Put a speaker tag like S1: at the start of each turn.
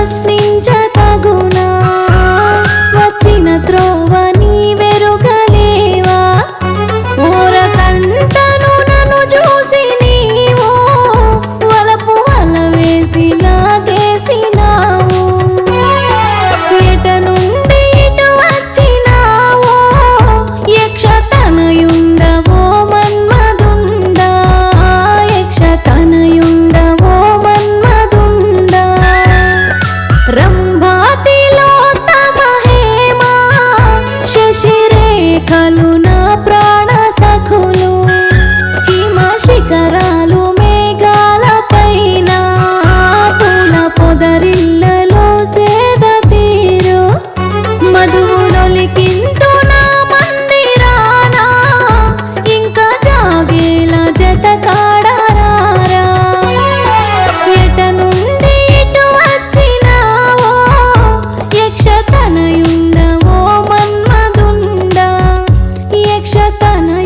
S1: Texas निञ्च तगुण কালো తను